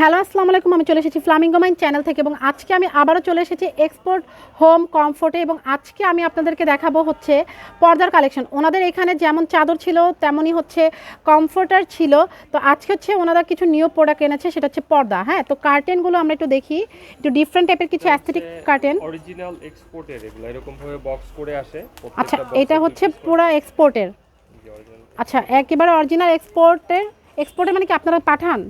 Hello আসসালামু আলাইকুম। আমি চলে এসেছি ফ্লামিঙ্গো মাইন চ্যানেল থেকে এবং আজকে আমি আবারও চলে এসেছি এক্সপোর্ট হোম কমফোর্টে এবং আজকে আমি আপনাদেরকে দেখাবো হচ্ছে পর্দার কালেকশন ওনাদের এখানে যেমন চাদর ছিল তেমনই হচ্ছে কমফোর্টার ছিল। তো আজকে হচ্ছে ওনারা কিছু নিউ প্রোডাক্ট এনেছে সেটা হচ্ছে পর্দা। হ্যাঁ তো কার্টেনগুলো আমরা একটু দেখি। একটু ডিফারেন্ট টাইপের কিছু অ্যাস্থেটিক কার্টেন অরিজিনাল এক্সপোর্টের এগুলো এরকম ভাবে বক্স করে আসে। আচ্ছা এটা হচ্ছে। পুরা এক্সপোর্টের আচ্ছা একেবারে অরিজিনাল এক্সপোর্টের এক্সপোর্টের মানে কি আপনারা পাঠান?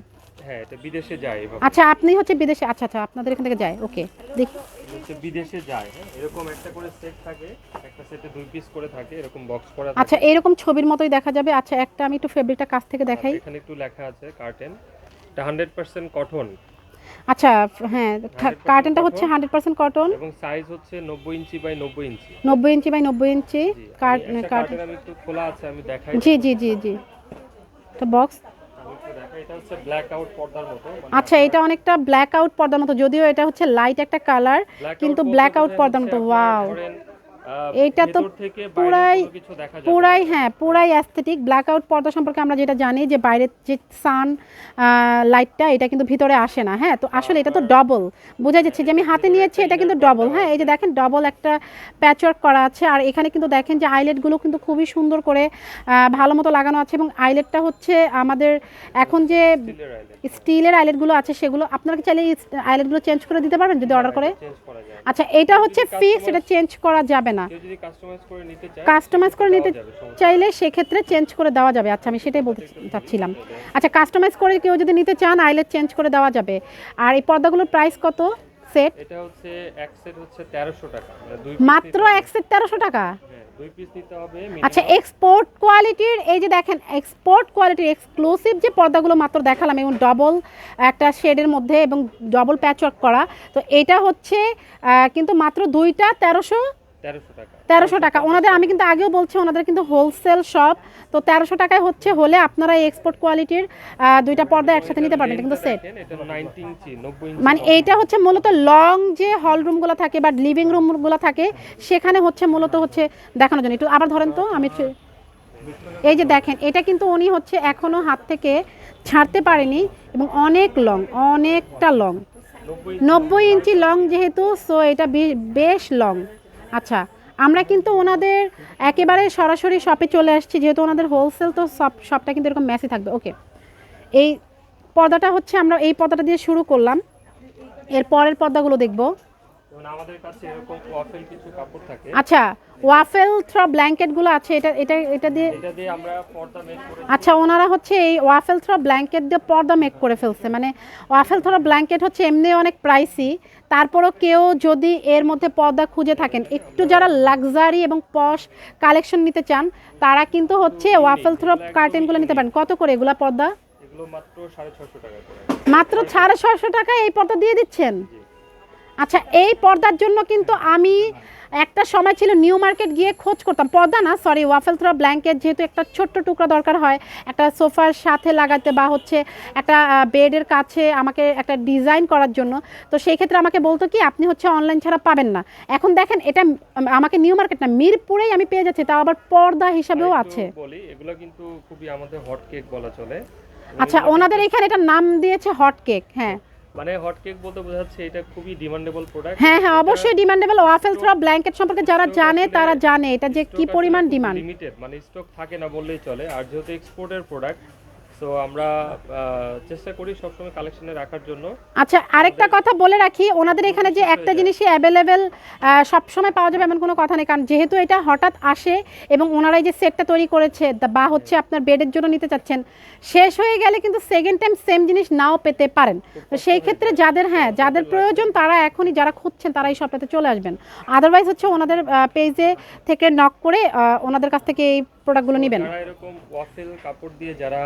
হ্যাঁ এটা বিদেশে যায় এভাবে। আচ্ছা আপনি হচ্ছে বিদেশে আচ্ছা আচ্ছা আপনাদের এখান থেকে যায় ওকে দেখি। হচ্ছে বিদেশে যায় হ্যাঁ এরকম একটা করে সেট থাকে একটা সেটে দুই পিস করে থাকে এরকম বক্স করা থাকে। আচ্ছা এইরকম ছবির মতোই দেখা যাবে। আচ্ছা একটা আমি একটু ফেব্রিকটা কাছ থেকে দেখাই। এখানে একটু লেখা আছে কার্টেন এটা হান্ড্রেড পার্সেন্ট কটন আচ্ছা হ্যাঁ কার্টেনটা হচ্ছে cotton। হান্ড্রেড পার্সেন্ট কটন এবং সাইজ হচ্ছে নব্বই ইঞ্চি বাই নব্বই ইঞ্চি। নব্বই ইঞ্চি বাই নব্বই ইঞ্চি। কার্টেন আমি একটু খোলা আছে আমি দেখাই। জি জি জি জি। তো বক্স আচ্ছা এটা অনেকটা ব্ল্যাক আউট পর্দার মতো যদিও এটা হচ্ছে লাইট একটা কালার কিন্তু ব্ল্যাক আউট পর্দার মতো ওয়াও এইটা তো পুরাই। পুরাই হ্যাঁ পুরাই অ্যাস্থেটিক ব্ল্যাক আউট পর্দা সম্পর্কে আমরা যেটা জানি যে বাইরের যে সান লাইটটা এটা কিন্তু ভিতরে আসে না হ্যাঁ? তো আসলে এটা তো ডবল বোঝা যাচ্ছে যে আমি হাতে নিয়েছি এটা কিন্তু ডবল হ্যাঁ এই যে দেখেন ডবল একটা প্যাচওয়ার্ক করা আছে। আর এখানে কিন্তু দেখেন যে আইলেটগুলো কিন্তু খুবই সুন্দর করে ভালো মতো লাগানো আছে। এবং আইলেটটা হচ্ছে আমাদের এখন যে। স্টিলের আইলেটগুলো আছে সেগুলো আপনারা কি চাইলে আইলেটগুলো চেঞ্জ করে দিতে পারবেন যদি অর্ডার করে? আচ্ছা এটা হচ্ছে ফিক্স এটা চেঞ্জ করা যাবে না। যদি কাস্টমাইজ করে নিতে চাইলে সেক্ষেত্রে চেঞ্জ করে দেওয়া যাবে। আচ্ছা আমি সেটাই বলতে চাচ্ছিলাম। আচ্ছা কাস্টমাইজ করে কেউ যদি নিতে চান আইলেট চেঞ্জ করে দেওয়া যাবে। আর এই পর্দাগুলোর প্রাইস কত সেট এটা হচ্ছে এক সেট হচ্ছে তেরোশো টাকা। মানে মাত্র এক সেট তেরোশো টাকা? হ্যাঁ দুই পিস নিতে হবে আচ্ছা এক্সপোর্ট কোয়ালিটির এই যে দেখেন এক্সপোর্ট কোয়ালিটির এক্সক্লুসিভ যে পর্দাগুলো মাত্র দেখালাম এবং ডবল একটা শেডের মধ্যে এবং ডবল প্যাচওয়ার্ক করা তো এটা হচ্ছে কিন্তু মাত্র দুইটা তেরোশো তেরোশো টাকা। ওনাদের আমি কিন্তু আগেও বলছি ওনাদের কিন্তু হোলসেল শপ তো তেরোশো টাকায় হচ্ছে হলে আপনারা এক্সপোর্ট কোয়ালিটির দুইটা পর্দা একসাথে নিতে পারবেন কিন্তু সেট মানে এইটা হচ্ছে মূলত লং যে হল রুমগুলো থাকে বা লিভিং রুমগুলো থাকে সেখানে হচ্ছে মূলত হচ্ছে দেখানোর জন্য। একটু আবার ধরেন তো আমি এই যে দেখেন এটা কিন্তু উনি হচ্ছে এখনও হাত থেকে ছাড়তে পারেনি এবং অনেক লং অনেকটা লং নব্বই ইঞ্চি লং যেহেতু সো এটা বেশ লং আচ্ছা আমরা কিন্তু ওনাদের একেবারে সরাসরি শপে চলে আসছি, যেহেতু ওনাদের হোলসেল তো সব শপটা কিন্তু এরকম ম্যাসি থাকবে। ওকে এই পর্দাটা হচ্ছে আমরা, এই পর্দাটা দিয়ে শুরু করলাম। এর পরের পর্দাগুলো দেখব। আমাদের কাছে এরকম ওয়াফেল কিছু কাপড় থাকে। আচ্ছা ওয়াফেল থ্র ব্ল্যাঙ্কেটগুলো আছে এটা এটা এটা দিয়ে এটা দিয়ে আমরা পর্দা মেক করে আচ্ছা ওনারা হচ্ছে এই ওয়াফেল থ্রো ব্ল্যাঙ্কেট দিয়ে পর্দা মেক করে ফেলছে। মানে ওয়াফেল থ্রো ব্ল্যাঙ্কেট হচ্ছে এমনি অনেক প্রাইসি তারপরও কেউ যদি এর মধ্যে পর্দা খুঁজে থাকেন একটু যারা লাক্সারি এবং পশ কালেকশন নিতে চান তারা কিন্তু হচ্ছে ওয়াফেল থ্রো কার্টেনগুলো নিতে পারেন। কত করে এগুলা পর্দা? এগুলো মাত্র সাড়ে ছশো টাকা করে। মাত্র সাড়ে ছশো টাকায় এই পর্দা দিয়ে দিচ্ছেন? আচ্ছা এই পর্দার জন্য কিন্তু আমি একটা সময় ছিল নিউ মার্কেট গিয়ে খোঁজ করতাম। পর্দা না সরি ওয়াফেল থ্রো ব্ল্যাঙ্কেট যেহেতু একটা ছোট্ট টুকরা দরকার হয় একটা সোফার সাথে লাগাতে বা হচ্ছে একটা বেডের কাছে আমাকে একটা ডিজাইন করার জন্য তো সেই ক্ষেত্রে আমাকে বলতো কি আপনি হচ্ছে অনলাইন ছাড়া পাবেন না। এখন দেখেন এটা আমাকে নিউ মার্কেট না মিরপুরেই আমি পেয়ে যাচ্ছি তাও আবার পর্দা হিসাবেও আছে। বলি এগুলো কিন্তু খুবই আমাদের হট কেক বলা চলে। আচ্ছা ওনাদের এখানে এটা নাম দিয়েছে হট কেক হ্যাঁ। মানে হট কেক বলতে বোঝাচ্ছে এটা খুবই ডিমান্ডেবল প্রোডাক্ট হ্যাঁ হ্যাঁ অবশ্যই ডিমান্ডেবল ওয়াফেল থ্রো ব্ল্যাঙ্কেট সম্পর্কে যারা জানে তারা জানে এটা যে কি পরিমাণ ডিমান্ড লিমিটেড মানে স্টক থাকে না বললেই চলে। আর যেহেতু এক্সপোর্টের প্রোডাক্ট সো আমরা চেষ্টা করি সবসময় কালেকশনে রাখার জন্য। আচ্ছা আরেকটা কথা বলে রাখি ওনাদের এখানে যে একটা জিনিসই অ্যাভেলেবেল সবসময় পাওয়া যাবে এমন কোনো কথা নেই কারণ যেহেতু এটা হঠাৎ আসে এবং ওনারা এই যে সেটটা তৈরি করেছে বা হচ্ছে আপনার বেডের জন্য নিতে চাচ্ছেন শেষ হয়ে গেলে কিন্তু সেকেন্ড টাইম সেম জিনিস নাও পেতে পারেন। তো সেই ক্ষেত্রে যাদের হ্যাঁ যাদের প্রয়োজন তারা এখনই যারা খুঁজছেন তারা এই শপটাতে চলে আসবেন। আদারওয়াইজ হচ্ছে ওনাদের পেজে থেকে নক করে ওনাদের কাছ থেকে এই প্রোডাক্টগুলো নেবেন? যারা এরকম ওয়াসেল কাপড় দিয়ে যারা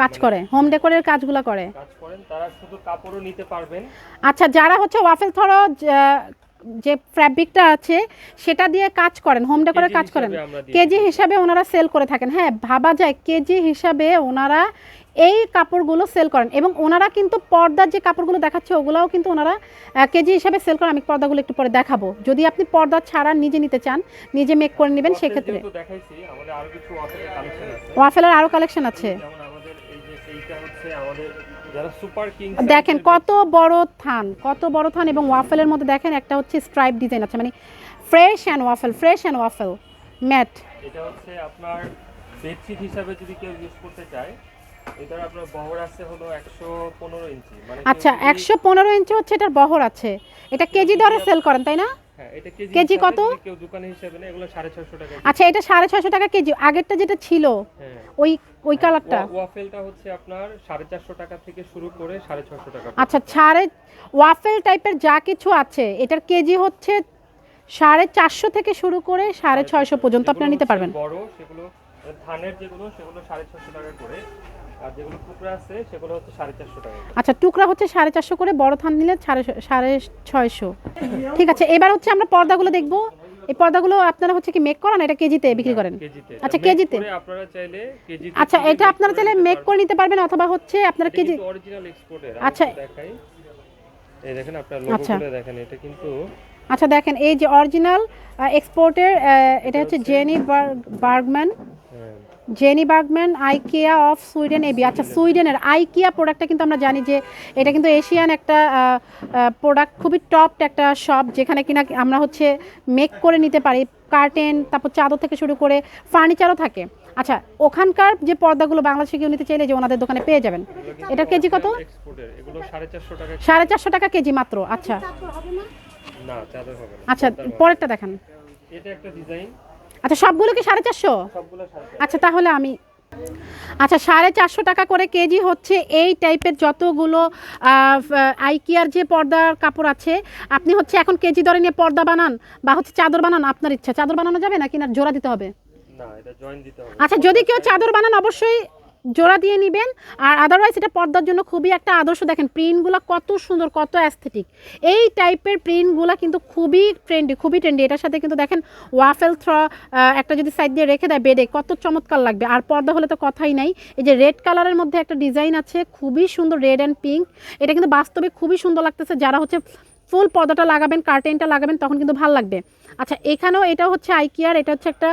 কাজ করে হোম ডেকোরের কাজগুলো করে? কাজ করেন তারা শুধু কাপড়ও নিতে পারবেন। আচ্ছা যারা হচ্ছে ওয়াফেল থরো যে ফ্যাব্রিকটা আছে সেটা দিয়ে কাজ করেন হোম ডেকোরের কাজ করেন? কেজি হিসাবে ওনারা সেল করে থাকেন। হ্যাঁ ভাবা যায় কেজি হিসাবে ওনারা এই কাপড়গুলো সেল করেন এবং ওনারা কিন্তু পর্দার যে কাপড়গুলো দেখাচ্ছে ওগুলোও কিন্তু ওনারা কেজি হিসাবে সেল করেন। আমি পর্দাগুলো একটু পরে দেখাবো। যদি আপনি পর্দা ছাড়া নিজে নিতে চান নিজে মেক করে নেবেন সেক্ষেত্রে। ওয়াফেলের কালেকশন আছে। আরও কালেকশন আছে। দেখেন কত বড় থান কত বড় থান এবং ওয়াফেলের মধ্যে দেখেন একটা হচ্ছে স্ট্রাইপ ডিজাইন আছে। মানে fresh and waffle fresh and waffle mat এটা হচ্ছে আপনার বেডশিট হিসাবে যদি কেউ ইউজ করতে চায় এটার আপনার বহর আছে হলো একশো পনেরো ইঞ্চি মানে আচ্ছা যদি- একশো পনেরো ইঞ্চি হচ্ছে এটার বহর আছে। এটা কেজি দরে সেল করেন তাই না? হ্যাঁ কেজি কত? কেউ দোকানে হিসাবে নেয় এগুলো সাড়ে ছশো টাকা আচ্ছা এটা সাড়ে ছশো টাকা কেজি। আগেরটা যেটা ছিল হ্যাঁ। ওই ওই কালারটা? ওয়া- ওয়াফেলটা হচ্ছে আপনার সাড়ে চারশো টাকা থেকে শুরু করে সাড়ে ছশো টাকা আচ্ছা ছাড়ে ওয়াফেল টাইপের যা কিছু আছে এটার কেজি হচ্ছে সাড়ে চারশো থেকে শুরু করে সাড়ে ছয়শো পর্যন্ত আপনারা নিতে পারবেন। বড় সেগুলো ধানের যেগুলো সেগুলো সাড়ে ছশো টাকা করে। আর যেগুলো টুকরা আছে সেগুলো হচ্ছে সাড়ে চারশো টাকা আচ্ছা টুকরা হচ্ছে সাড়ে চারশো করে বড় থান নিলে সাড়ে সাড়ে ছয়শো। ঠিক আছে এবার হচ্ছে আমরা পর্দাগুলো দেখব। এই পর্দাগুলো আপনারা হচ্ছে কি মেক করান এটা কেজিতে বিক্রি করেন? আচ্ছা, কেজিতে? আপনারা চাইলে কেজিতে আচ্ছা এটা আপনারা চাইলে মেক করে নিতে পারবেন অথবা হচ্ছে আপনারা কেজি অরিজিনাল এক্সপোর্টের আচ্ছা। দেখাই। এই দেখেন আপনার আচ্ছা। লোগোগুলো দেখেন এটা কিন্তু আচ্ছা দেখেন এই যে অরিজিনাল এক্সপোর্টের এটা হচ্ছে জেনি বার্গম্যান হ্যাঁ, Jenny Bergman IKEA of Sweden AB আচ্ছা সুইডেনের আইকিয়া প্রোডাক্টটা কিন্তু আমরা জানি যে এটা কিন্তু এশিয়ান একটা প্রোডাক্ট খুবই টপ একটা শপ যেখানে কিনা আমরা হচ্ছে মেক করে নিতে পারি কার্টেন তারপর চাদর থেকে শুরু করে ফার্নিচারও থাকে। আচ্ছা ওখানকার যে পর্দাগুলো বাংলাদেশে কেউ নিতে চাইলে যে ওনাদের দোকানে পেয়ে যাবেন। এটার কেজি কত? সাড়ে চারশো টাকা কেজি মাত্র আচ্ছা। আচ্ছা পরেরটা দেখেন। এটা একটা ডিজাইন আচ্ছা সবগুলো কি সাড়ে চারশো? আচ্ছা তাহলে আমি আচ্ছা সাড়ে চারশো টাকা করে কেজি হচ্ছে এই টাইপের যতগুলো আইকিয়ার যে পর্দার কাপড় আছে আপনি হচ্ছে এখন কেজি দরে নিয়ে পর্দা বানান বা হচ্ছে চাদর বানান আপনার ইচ্ছা। চাদর বানানো যাবে না? কিনা জোড়া দিতে হবে। আচ্ছা যদি কেউ চাদর বানান অবশ্যই জোড়া দিয়ে নেবেন। আর আদারওয়াইজ এটা পর্দার জন্য খুবই একটা আদর্শ। দেখেন প্রিন্টগুলো কত সুন্দর, কত অ্যাস্থেটিক এই টাইপের প্রিন্টগুলো কিন্তু খুবই ট্রেন্ডি খুবই ট্রেন্ডি এটার সাথে কিন্তু দেখেন ওয়াফেল থ্র একটা যদি সাইড দিয়ে রেখে দেয় বেডে কত চমৎকার লাগবে। আর পর্দা হলে তো কথাই নাই। এই যে রেড কালারের মধ্যে একটা ডিজাইন আছে, খুবই সুন্দর রেড অ্যান্ড পিঙ্ক এটা কিন্তু বাস্তবে খুবই সুন্দর লাগতেছে। যারা হচ্ছে ফুল পর্দাটা লাগাবেন কার্টেনটা লাগাবেন, তখন কিন্তু ভালো লাগবে। আচ্ছা এখানেও এটা হচ্ছে আইকিয়ার এটা হচ্ছে একটা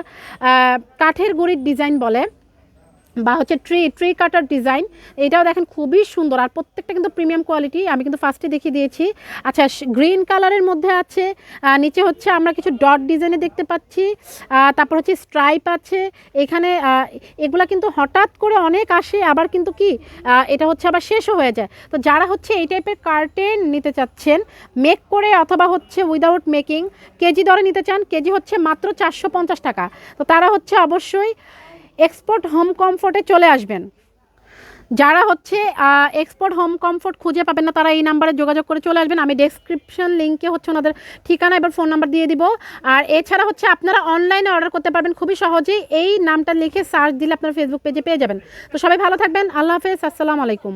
কাঠের গুড়ির ডিজাইন বলে। বা হচ্ছে ট্রি ট্রি কাটার ডিজাইন, এটাও দেখেন খুবই সুন্দর। আর প্রত্যেকটা কিন্তু প্রিমিয়াম কোয়ালিটি, আমি কিন্তু ফার্স্টে দেখিয়ে দিয়েছি। আচ্ছা গ্রিন কালারের মধ্যে আছে নিচে হচ্ছে আমরা কিছু ডট ডিজাইনে দেখতে পাচ্ছি তারপর হচ্ছে স্ট্রাইপ আছে। এখানে এগুলা কিন্তু হঠাৎ করে অনেক আসে, আবার কিন্তু কি এটা হচ্ছে আবার শেষও হয়ে যায়। তো যারা হচ্ছে এই টাইপের কার্টেন নিতে চাচ্ছেন মেক করে অথবা হচ্ছে উইদাউট মেকিং কেজি দরে নিতে চান, কেজি হচ্ছে মাত্র চারশো পঞ্চাশ টাকা। তো তারা হচ্ছে অবশ্যই এক্সপোর্ট হোম কমফোর্টে চলে আসবেন। যারা হচ্ছে এক্সপোর্ট হোম কমফোর্ট খুঁজে পাবেন না, তারা এই নাম্বারে যোগাযোগ করে চলে আসবেন। আমি ডেসক্রিপশন লিঙ্কে হচ্ছে ওনাদের ঠিকানা, এবার ফোন নাম্বার দিয়ে দিব। আর এছাড়া হচ্ছে আপনারা অনলাইনে অর্ডার করতে পারবেন খুবই সহজেই। এই নামটা লিখে সার্চ দিলে আপনারা ফেসবুক পেজে পেয়ে যাবেন। তো সবাই ভালো থাকবেন। আল্লাহ হাফেজ। আসসালামু আলাইকুম।